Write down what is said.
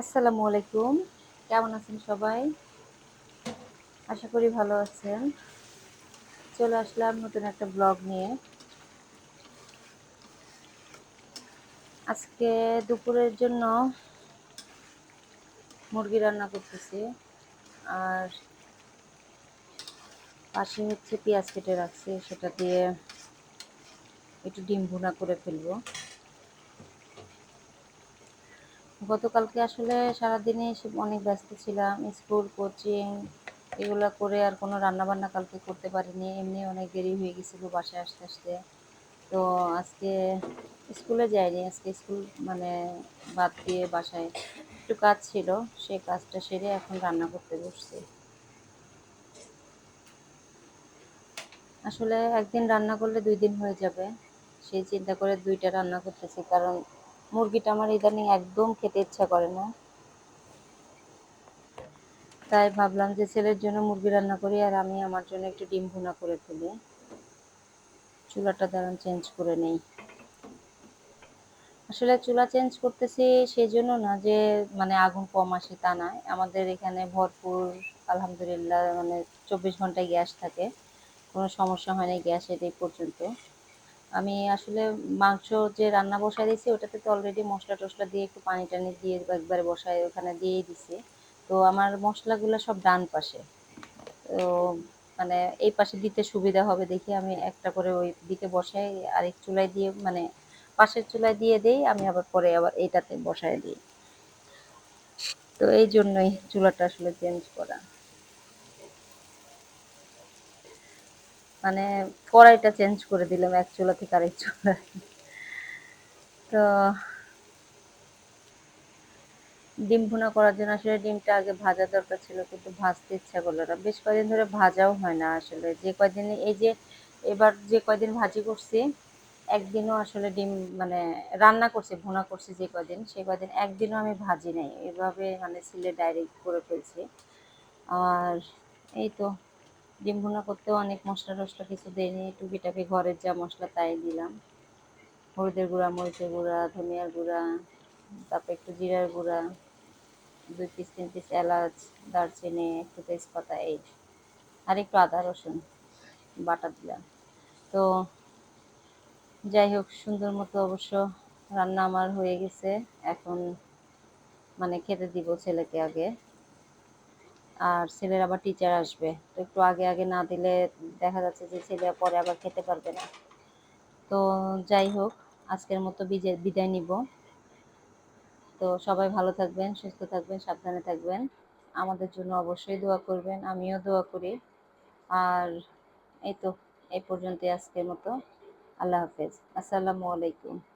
আসসালামু আলাইকুম। কেমন আছেন সবাই? আশা করি ভালো আছেন। চলে আসলাম নতুন একটা ব্লগ নিয়ে। আজকে দুপুরের জন্য মুরগি রান্না করতেছি। আর পাশে হচ্ছে পেঁয়াজ কেটে রাখছি, সেটা দিয়ে একটু ডিম ভুনা করে ফেলব। গতকালকে আসলে সারাদিনে অনেক ব্যস্ত ছিলাম, স্কুল, কোচিং এগুলো করে আর কোনো রান্নাবান্না কালকে করতে পারিনি। এমনি অনেক দেরি হয়ে গেছিল বাসায় আসতে আসতে। তো আজকে স্কুলে যাইনি, আজকে স্কুল মানে বাদ দিয়ে বাসায় একটু কাজ ছিল সেই কাজটা সেরে এখন রান্না করতে বসছি। আসলে একদিন রান্না করলে দুই দিন হয়ে যাবে, সেই চিন্তা করে দুইটা রান্না করতেছি, কারণ মুরগিটা আমার ইদানিং একদম খেতে ইচ্ছা করে না। তাই ভাবলাম যে ছেলের জন্য মুরগি রান্না করি আর আমি আমার জন্য একটু ডিম ভুনা করে ফেলি। চুলাটা দাঁড়ান চেঞ্জ করে নেই। আসলে চুলা চেঞ্জ করতেছি সেই জন্য না যে মানে আগুন কম আসে তা নয় আমাদের এখানে ভরপুর, আলহামদুলিল্লাহ মানে চব্বিশ ঘন্টায় গ্যাস থাকে। কোনো সমস্যা হয়নি গ্যাসের এই পর্যন্ত। আমি আসলে মাংস যে রান্না বসাই দিয়েছি, ওটাতে তো অলরেডি মশলা টশলা দিয়ে একটু পানি টানি দিয়ে একবারে বসাই ওখানে দিয়েই দিছি। তো আমার মশলাগুলো সব ডান পাশে। তো মানে এই পাশে দিতে সুবিধা হবে দেখি আমি একটা করে ওই দিকে বসাই, আরেক চুলায় দিয়ে মানে পাশের চুলায় দিয়ে দিই, আমি আবার পরে আবার এইটাতে বসায় দিই। তো এই জন্যই চুলাটা আসলে চেঞ্জ করা। মানে কড়াইটা চেঞ্জ করে দিলাম এক চুলা থেকে আরেক চুলা। তো ডিম ভুনা করার জন্য আসলে ডিমটা আগে ভাজা দরকার ছিল, কিন্তু ভাজতে ইচ্ছা করল না। বেশ কয়েকদিন ধরে ভাজাও হয় না আসলে। যে কয়দিন এই যে এবার যে কয়দিন ভাজি করছি, একদিনও আসলে ডিম মানে রান্না করছি, ভুনা করছি যে কয়দিন সে কয়দিন একদিনও আমি ভাজি নাই। এভাবে মানে সিলে ডাইরেক্ট করে ফেলছি। আর এই তো ডিম ভুনা করতেও অনেক মশলা টশলা কিছু দেয়নি টুকিটাকি ঘরের যা মশলা তাই দিলাম। হলুদের গুঁড়া, মরিচের গুঁড়া, ধনিয়ার গুঁড়া, তারপর একটু জিরার গুঁড়া, দুই পিস তিন পিস এলাচ, দারচিনি, একটু তেজপাতা, এই আর একটু আদা, রসুন বাটা দিলাম। তো যাই হোক, সুন্দর মতো অবশ্য রান্না আমার হয়ে গেছে। এখন মানে খেতে দিব ছেলেকে আগে। আর ছেলের আবার টিচার আসবে। তো একটু আগে আগে না দিলে দেখা যাচ্ছে যে ছেলে পরে আবার খেতে পারবে না। তো যাই হোক, আজকের মতো বিদায় নিব। তো সবাই ভালো থাকবেন, সুস্থ থাকবেন, সাবধানে থাকবেন। আমাদের জন্য অবশ্যই দোয়া করবেন, আমিও দোয়া করি। আর এই তো, এই পর্যন্তই আজকের মতো। আল্লাহ হাফেজ। আসসালামু আলাইকুম।